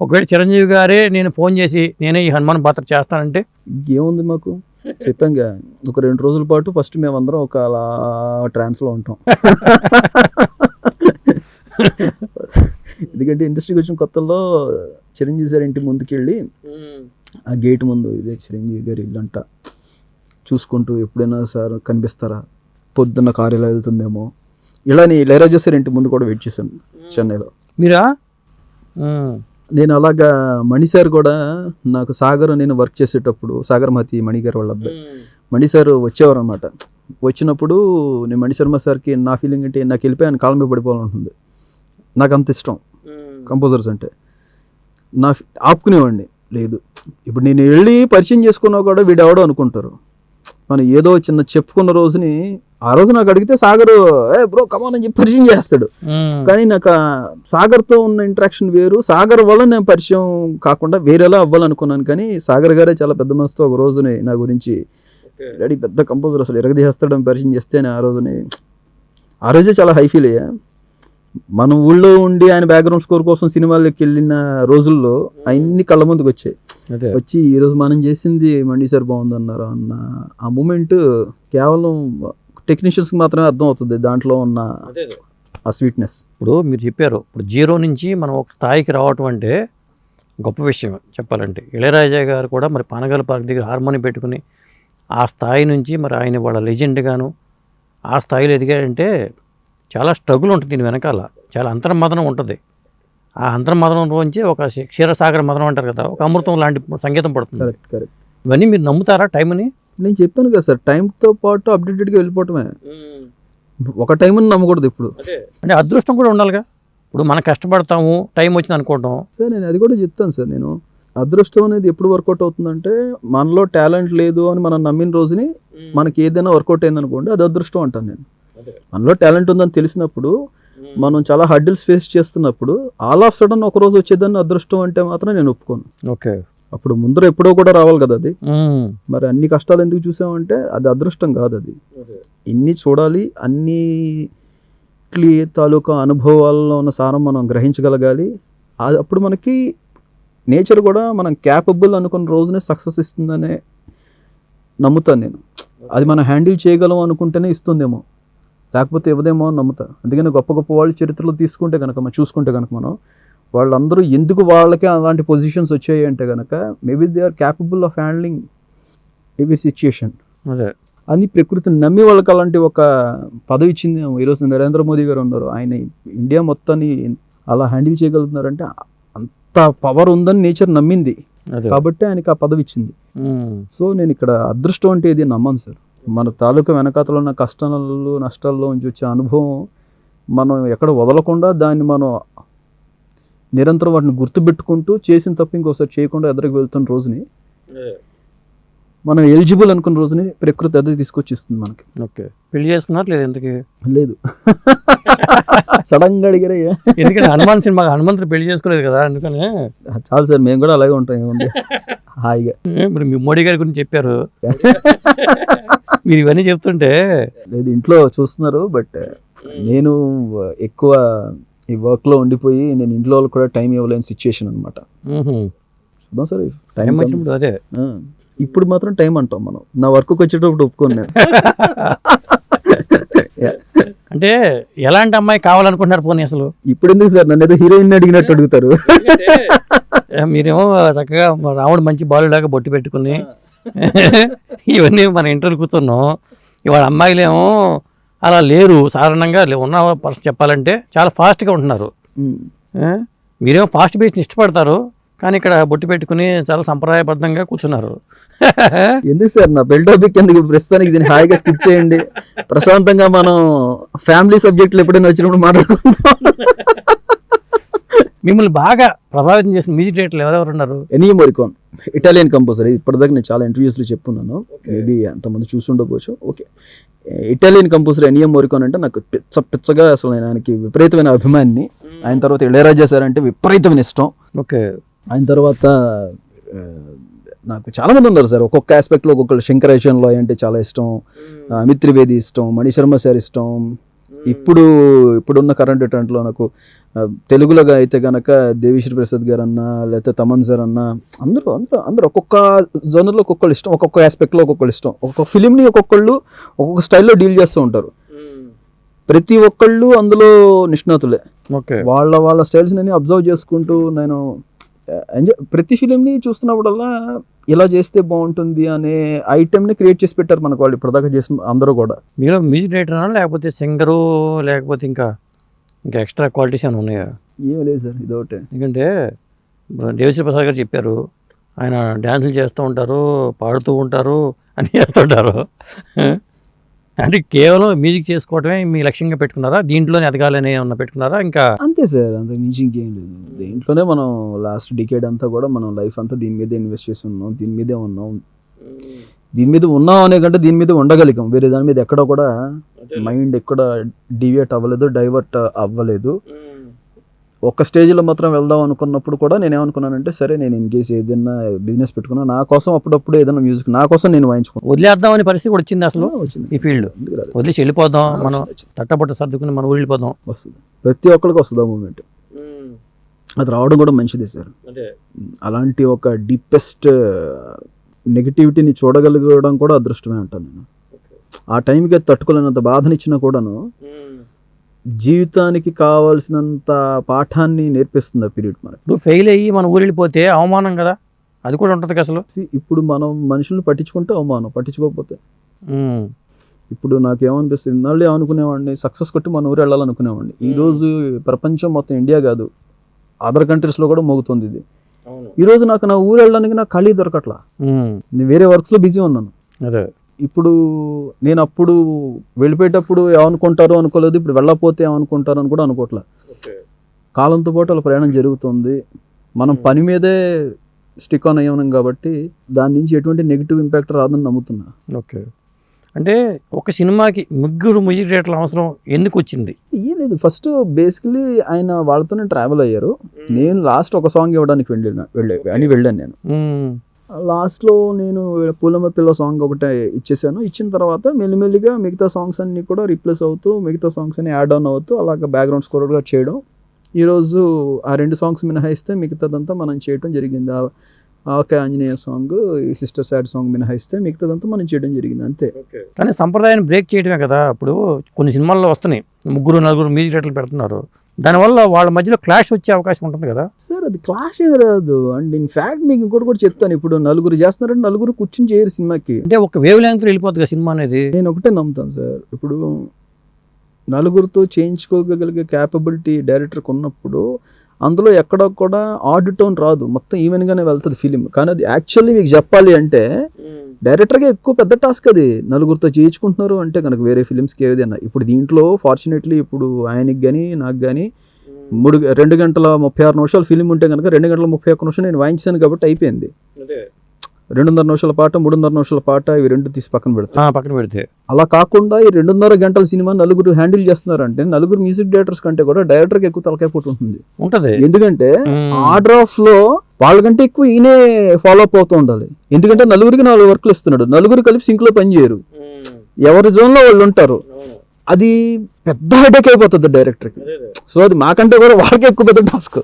ఒకవేళ చిరంజీవి గారే నేను ఫోన్ చేసి నేనే ఈ హనుమాన్ పాత్ర చేస్తానంటే? ఇంకేముంది మాకు? చెప్పాంగా ఒక రెండు రోజుల పాటు ఫస్ట్ మేమందరం ఒక అలా ట్రాన్స్లో ఉంటాం. ఎందుకంటే ఇండస్ట్రీకి వచ్చిన కొత్తలో చిరంజీవి సార్ ఇంటి ముందుకెళ్ళి ఆ గేట్ ముందు ఇదే చిరంజీవి గారి ఇల్లు అంట చూసుకుంటూ ఎప్పుడైనా సార్ కనిపిస్తారా? పొద్దున్న కారు ఇలా వెళ్తుందేమో. ఇలాని లైరాజా సార్ ఇంటి ముందు కూడా వెయిట్ చేశాను చెన్నైలో. మీరా. నేను అలాగా మణి సార్ కూడా నాకు సాగర్ నేను వర్క్ చేసేటప్పుడు సాగర్ మతి మణి గారు వాళ్ళ అబ్బాయి. మణి సార్ వచ్చేవారు అనమాట వచ్చినప్పుడు నేను మణి శర్మ సార్కి నా ఫీలింగ్ ఏంటి నాకు వెళ్ళిపోయి ఆయన కాలం మీద పడిపోవాలంటుంది నాకు అంత ఇష్టం కంపోజర్స్ అంటే. నా ఆపుకునేవాడిని. లేదు ఇప్పుడు నేను వెళ్ళి పరిచయం చేసుకున్నా కూడా వీడు ఎవడో అనుకుంటారు. మనం ఏదో చిన్న చెప్పుకున్న రోజుని ఆ రోజు నాకు అడిగితే సాగర్ ఏ బ్రో కమాన్ అని చెప్పి పరిచయం చేస్తాడు. కానీ నాకు ఆ సాగర్తో ఉన్న ఇంటరాక్షన్ వేరు. సాగర్ వల్ల నేను పరిచయం కాకుండా వేరేలా అవ్వాలనుకున్నాను. కానీ సాగర్ గారే చాలా పెద్ద మనసుతో ఒక రోజుని నా గురించి డాడీ పెద్ద కంపోజర్ అసలు ఎరగదీసేస్తాడని పరిచయం చేస్తే నేను ఆ రోజుని ఆ రోజే చాలా హై ఫీల్ అయ్యా. మన ఊళ్ళో ఉండి ఆయన బ్యాక్గ్రౌండ్ స్కోర్ కోసం సినిమాల్లోకి వెళ్ళిన రోజుల్లో అన్ని కళ్ళ ముందుకు వచ్చాయి. వచ్చి ఈరోజు మనం చేసింది మండి సార్ బాగుందన్నారు అన్న ఆ మూమెంట్ కేవలం టెక్నీషియన్స్కి మాత్రమే అర్థం అవుతుంది దాంట్లో ఉన్న ఆ స్వీట్నెస్ ఇప్పుడు మీరు చెప్పారు ఇప్పుడు జీరో నుంచి మనం ఒక స్థాయికి రావటం అంటే గొప్ప విషయం చెప్పాలంటే. ఇళయరాజా గారు కూడా మరి పానగల పార్క్ దగ్గర హార్మోని పెట్టుకుని ఆ స్థాయి నుంచి మరి ఆయన వాళ్ళ లెజెండ్గాను ఆ స్థాయిలో ఎదిగాడంటే చాలా స్ట్రగుల్ ఉంటుంది దీని వెనకాల. చాలా అంతర్మదనం ఉంటుంది. ఆ అంతర్మదనంలోంచి ఒక క్షీ- క్షీరసాగర మదనం అంటారు కదా ఒక అమృతం లాంటి సంగీతం పడుతుంది. Correct correct. ఇవన్నీ మీరు నమ్ముతారా టైంని నేను చెప్పాను కదా సార్ టైంతో పాటు అప్డేటెడ్గా వెళ్ళిపోవటమే. ఒక టైంని నమ్మకూడదు ఇప్పుడు. అంటే అదృష్టం కూడా ఉండాలిగా. ఇప్పుడు మనం కష్టపడతాము టైం వచ్చింది అనుకోవటం. సార్ నేను అది కూడా చెప్తాను సార్ నేను అదృష్టం అనేది ఎప్పుడు వర్కౌట్ అవుతుందంటే మనలో టాలెంట్ లేదు అని మనం నమ్మిన రోజుని మనకి ఏదైనా వర్కౌట్ అయింది అనుకోండి అది అదృష్టం అంటాను నేను. మనలో టాలెంట్ ఉందని తెలిసినప్పుడు మనం చాలా హడ్డిల్స్ ఫేస్ చేస్తున్నప్పుడు ఆల్ ఆఫ్ సడన్ ఒక రోజు వచ్చేదాన్ని అదృష్టం అంటే మాత్రం నేను ఒప్పుకోను. ఓకే. అప్పుడు ముందర ఎప్పుడో కూడా రావాలి కదా అది. మరి అన్ని కష్టాలు ఎందుకు చూసామంటే అది అదృష్టం కాదు అది. ఇన్ని చూడాలి అన్ని తాలూకా అనుభవాల్లో ఉన్న సారం మనం గ్రహించగలగాలి. అది అప్పుడు మనకి నేచర్ కూడా మనం క్యాపబుల్ అనుకున్న రోజునే సక్సెస్ ఇస్తుందనే నమ్ముతాను నేను. అది మనం హ్యాండిల్ చేయగలం అనుకుంటేనే ఇస్తుందేమో. లేకపోతే ఇవ్వదేమో అని నమ్ముతా. అందుకని గొప్ప గొప్ప వాళ్ళ చరిత్రలో తీసుకుంటే కనుక మనం చూసుకుంటే కనుక మనం వాళ్ళందరూ ఎందుకు వాళ్ళకే అలాంటి పొజిషన్స్ వచ్చాయి అంటే కనుక maybe they are capable of handling every situation అదే. అని ప్రకృతిని నమ్మి వాళ్ళకి అలాంటి ఒక పదవి ఇచ్చింది ఈరోజు నరేంద్ర మోదీ గారు ఉన్నారు. ఆయన ఇండియా మొత్తాన్ని అలా హ్యాండిల్ చేయగలుగుతున్నారంటే అంత పవర్ ఉందని నేచర్ నమ్మింది. కాబట్టి ఆయనకి ఆ పదవి ఇచ్చింది. సో నేను ఇక్కడ అదృష్టం అంటే ఇది నమ్మను సార్. మన తాలూకా వెనకాతలో ఉన్న కష్టాలు నష్టాల్లో నుంచి వచ్చే అనుభవం మనం ఎక్కడ వదలకుండా దాన్ని మనం నిరంతరం వాటిని గుర్తుపెట్టుకుంటూ చేసిన తప్పు ఇంకోసారి చేయకుండా ఎదురుకు వెళ్తున్న రోజుని మనం ఎలిజిబుల్ అనుకున్న రోజుని ప్రకృతి అదే తీసుకొచ్చి ఇస్తుంది మనకి. ఓకే. పెళ్ళి చేసుకున్నారు లేదు ఎందుకు లేదు. సడన్గా అడిగారయ్యా ఎందుకంటే హనుమాన్ సినిమా హనుమంతుడు పెళ్ళి చేసుకోలేదు కదా అందుకని. చాలు సార్ మేము కూడా అలాగే ఉంటాం ఏముంది? హాయిగా. ఇప్పుడు మీ మోడీ గారి గురించి చెప్పారు. మీరు ఇవన్నీ చెప్తుంటే లేదు ఇంట్లో చూస్తున్నారు బట్ నేను ఎక్కువ ఈ వర్క్లో ఉండిపోయి నేను ఇంట్లో వాళ్ళకి కూడా టైం ఇవ్వలేని సిచ్యుయేషన్ అనమాట. చూద్దాం సార్ టైం అదే. ఇప్పుడు మాత్రం టైం అంటాం మనం. నా వర్క్కి వచ్చేటప్పుడు ఒప్పుకోను నేను. అంటే ఎలాంటి అమ్మాయి కావాలనుకుంటున్నారు పోనీ అసలు? ఇప్పుడు ఎందుకు సార్ నన్ను ఏదో హీరోయిన్ అడిగినట్టు అడుగుతారు? మీరేమో చక్కగా రాముడు మంచి బాలులాగా బొట్టు పెట్టుకుని ఇవన్నీ మన ఇంటర్వ్యూ కూర్చున్నాం. ఇవాళ అమ్మాయిలేమో అలా లేరు. సాధారణంగా ఉన్న పర్సన్ చెప్పాలంటే చాలా ఫాస్ట్గా ఉంటున్నారు? మీరేమో ఫాస్ట్ బీచ్ని ఇష్టపడతారు. కానీ ఇక్కడ బొట్టు పెట్టుకుని చాలా సంప్రదాయబద్ధంగా కూర్చున్నారు. ఎందుకు సార్? నా బెల్ టాపిక్ ఎందుకు? ప్రస్తుతానికి దీన్ని హాయిగా స్కిప్ చేయండి. ప్రశాంతంగా మనం ఫ్యామిలీ సబ్జెక్టులు ఎప్పుడైనా వచ్చినప్పుడు మాట్లాడుకుందాం. మిమ్మల్ని బాగా ప్రభావితం చేసిన మ్యూజిక్ డైరెక్టర్లు ఎవరెవరు ఉన్నారు? Ennio Morricone Italian composer. ఇప్పటిదాకా నేను చాలా ఇంటర్వ్యూస్లో చెప్పున్నాను. మేబీ అంతమంది చూసి ఉండకపోవచ్చు. Okay. Italian composer Ennio Morricone అంటే నాకు పిచ్చ పిచ్చగా అసలు నేను ఆయనకి విపరీతమైన అభిమానిని. ఆయన తర్వాత ఇళయరాజా సార్ అంటే విపరీతమైన ఇష్టం. ఓకే. ఆయన తర్వాత నాకు చాలా మంది ఉన్నారు సార్. ఒక్కొక్క ఆస్పెక్ట్లో ఒక్కొక్కరు శంకరేశ్వరంలో అంటే చాలా ఇష్టం. అమిత్ త్రివేది ఇష్టం మణిశర్మ సార్ ఇష్టం. ఇప్పుడు ఇప్పుడున్న కరెంట్ ట్రెండ్లో నాకు తెలుగులో అయితే గనక దేవిశ్రీ ప్రసాద్ గారు అన్న లేకపోతే తమన్ సార్ అన్న అందరూ అందరూ అందరూ ఒక్కొక్క జోనర్లో ఒక్కొక్కళ్ళు ఇష్టం ఒక్కొక్క ఆస్పెక్ట్లో ఒక్కొక్కళ్ళు ఇష్టం. ఒక్కొక్క ఫిలింని ఒక్కొక్కళ్ళు ఒక్కొక్క స్టైల్లో డీల్ చేస్తూ ఉంటారు. ప్రతి ఒక్కళ్ళు అందులో నిష్ణాతులే. ఓకే. వాళ్ళ వాళ్ళ స్టైల్స్ నేను అబ్జర్వ్ చేసుకుంటూ నేను ఎంజాయ్ ప్రతి ఫిలింని చూస్తున్నప్పుడల్లా ఇలా చేస్తే బాగుంటుంది అనే ఐటెంని క్రియేట్ చేసి పెట్టారు మనకు వాళ్ళు ఇప్పటిదాకా చేసిన అందరూ కూడా. మీరు మ్యూజిక్ డైరెక్టరా లేకపోతే సింగరు లేకపోతే ఇంకా ఇంకా ఎక్స్ట్రా క్వాలిటీస్ ఏమైనా ఉన్నాయా? ఏం లేదు సార్ ఇదొకటే ఎందుకంటే ఇప్పుడు దేవశ్రీ ప్రసాద్ గారు చెప్పారు ఆయన డ్యాన్సులు చేస్తూ ఉంటారు పాడుతూ ఉంటారు అని చేస్తుంటారు. అంటే కేవలం మ్యూజిక్ చేసుకోవటమే మీ లక్ష్యంగా పెట్టుకున్నారా? దీంట్లోనే ఎదగాలని ఏమన్నా పెట్టుకున్నారా? ఇంకా అంతే సార్ అంత మించి ఇంకేం లేదు. దీంట్లోనే మనం లాస్ట్ డికేడ్ అంతా కూడా మనం లైఫ్ అంతా దీని మీదే ఇన్వెస్ట్ చేసి ఉన్నాం దీని మీదే ఉన్నాం. దీని మీద ఉన్నాం అనే కంటే దీని మీద ఉండగలిగాం. వేరే దాని మీద ఎక్కడ కూడా మైండ్ ఎక్కడ డివియేట్ అవ్వలేదు డైవర్ట్ అవ్వలేదు. ఒక స్టేజ్లో మాత్రం వెళ్దాం అనుకున్నప్పుడు కూడా నేను ఏమనుకున్నానంటే సరే నేను ఇన్కేస్ ఏదైనా బిజినెస్ పెట్టుకున్నా నా కోసం అప్పుడప్పుడు ఏదైనా మ్యూజిక్ నా కోసం నేను వాయించుకున్నాను వదిలేద్దామని పరిస్థితి కూడా వచ్చింది అసలు వచ్చింది. ఈ ఫీల్డ్? వదిలేసి వెళ్ళిపోదాం మనం. తట్టపట్ట సర్దుకుని మనం వెళ్ళిపోదాం. వస్తుంది. ప్రతి ఒక్కరికి వస్తుంది ఆ మూమెంట్. అది రావడం కూడా మంచిదే సార్. అలాంటి ఒక డీపెస్ట్ నెగిటివిటీని చూడగలగడం కూడా అదృష్టమే అంటాను నేను. ఆ టైంకి అది తట్టుకోలేనంత బాధనిచ్చినా కూడాను జీవితానికి కావాల్సినంత పాఠాన్ని నేర్పిస్తుంది ఆ పీరియడ్ మనకి. ఇప్పుడు ఫెయిల్ అయ్యి మనం ఊరు వెళ్ళిపోతే అవమానం కదా? అది కూడా ఉంటుంది అసలు? ఇప్పుడు మనం మనుషుల్ని పట్టించుకుంటే అవమానం పట్టించుకోకపోతే. ఇప్పుడు నాకేమనిపిస్తుంది? ఇన్నాళ్ళే అనుకునేవాడిని సక్సెస్ కొట్టి మన ఊరు వెళ్ళాలనుకునేవాడిని. ఈ రోజు ప్రపంచం మొత్తం ఇండియా కాదు. అదర్ కంట్రీస్లో కూడా మోగుతుంది ఇది. ఈ రోజు నాకు నా ఊరు వెళ్ళడానికి నాకు ఖాళీ దొరకట్లా. నేను వేరే వర్క్స్లో బిజీ ఉన్నాను. అదే. ఇప్పుడు నేను అప్పుడు వెళ్ళిపోయేటప్పుడు ఏమనుకుంటారో అనుకోలేదు ఇప్పుడు వెళ్ళకపోతే ఏమనుకుంటారో అని కూడా అనుకోవట్లే కాలంతో పాటు అలా ప్రయాణం జరుగుతుంది. మనం పని మీదే స్టిక్ ఆన్ అయ్యాం కాబట్టి దాని నుంచి ఎటువంటి నెగిటివ్ ఇంపాక్ట్ రాదని నమ్ముతున్నా. ఓకే. అంటే ఒక సినిమాకి ముగ్గురు మ్యూజిక్ డైరెక్టర్ల అవసరం ఎందుకు వచ్చింది? ఏం లేదు. ఫస్ట్ బేసికలీ ఆయన వాళ్ళతోనే ట్రావెల్ అయ్యారు. నేను లాస్ట్ ఒక సాంగ్ ఇవ్వడానికి వెళ్ళిన వెళ్ళే అని వెళ్ళాను నేను. లాస్ట్లో నేను పూలమ్మ పిల్ల సాంగ్ ఒకటే ఇచ్చేసాను. ఇచ్చిన తర్వాత మెల్లిమెల్లిగా మిగతా సాంగ్స్ అన్ని కూడా రీప్లేస్ అవుతూ మిగతా సాంగ్స్ అన్ని యాడ్ ఆన్ అవుతూ అలాగ బ్యాక్గ్రౌండ్ స్కోర్గా చేయడం. ఈరోజు ఆ రెండు సాంగ్స్ మినహాయిస్తే మిగతాదంతా మనం చేయడం జరిగింది. ఆ ఓకే ఆంజనేయ సాంగ్ ఈ సిస్టర్ సాడ్ సాంగ్ మినహాయిస్తే మిగతాదంతా మనం చేయడం జరిగింది. అంతే. కానీ సంప్రదాయాన్ని బ్రేక్ చేయడమే కదా. ఇప్పుడు కొన్ని సినిమాల్లో వస్తున్నాయి. ముగ్గురు నలుగురు మ్యూజిక్ డైరెక్టర్లు పెడుతున్నారు. దానివల్ల వాళ్ళ మధ్యలో క్లాష్ వచ్చే అవకాశం ఉంటుంది కదా. సార్ అది క్లాష్ ఏం రాదు. అండ్ ఇన్ ఫ్యాక్ట్ మీకు ఇంకోటి కూడా చెప్తాను. ఇప్పుడు నలుగురు చేస్తున్నారంటే నలుగురు కూర్చుని చేయరు సినిమాకి. అంటే ఒక వేవ్ లెంగ్త్ వెళ్ళిపోతుంది కదా సినిమా అనేది. నేను ఒకటే నమ్ముతాను సార్. ఇప్పుడు నలుగురితో చేయించుకోగలిగే క్యాపబిలిటీ డైరెక్టర్కి ఉన్నప్పుడు అందులో ఎక్కడ కూడా ఆడ్ టోన్ రాదు. మొత్తం ఈవెన్గానే వెళ్తుంది ఫిలిం కానీ అది యాక్చువల్లీ మీకు చెప్పాలి అంటే డైరెక్టర్గా ఎక్కువ పెద్ద టాస్క్ అది. నలుగురితో చేయించుకుంటున్నారు అంటే కనుక వేరే ఫిలిమ్స్కి ఏదైనా ఇప్పుడు దీంట్లో ఫార్చునేట్లీ ఇప్పుడు ఆయనకి కానీ నాకు కానీ మూడు రెండు గంటల ముప్పై ఆరు నిమిషాలు ఫిలిం ఉంటే కనుక రెండు గంటల ముప్పై ఒక్క నిమిషం నేను వాయించాను కాబట్టి అయిపోయింది. రెండున్నర నిమిషాల పాట మూడున్నర నిమిషాల పాట ఇవి రెండు తీసి పక్కన పెడతాను ఆ, పక్కన పెడితే. అలా కాకుండా ఈ రెండున్నర గంటల సినిమా నలుగురు హ్యాండిల్ చేస్తున్నారంటే నలుగురు మ్యూజిక్ డైరెక్టర్స్ కంటే కూడా డైరెక్టర్కి ఎక్కువ తలకాయ ఉంటుంది. ఉంటది. ఎందుకంటే. ఆర్డర్ ఆఫ్లో వాళ్ళకంటే ఎక్కువ ఈయనే ఫాలో అప్ అవుతూ ఉండాలి. ఎందుకంటే నలుగురికి నాలుగు వర్క్లు ఇస్తున్నాడు. నలుగురు కలిపి సింక్లో పనిచేయరు ఎవరి జోన్లో వాళ్ళు ఉంటారు. అది పెద్ద హెడేక్ అయిపోతుంది డైరెక్టర్కి సో అది మాకంటే కూడా వాళ్ళకి ఎక్కువ పెద్ద టాస్క్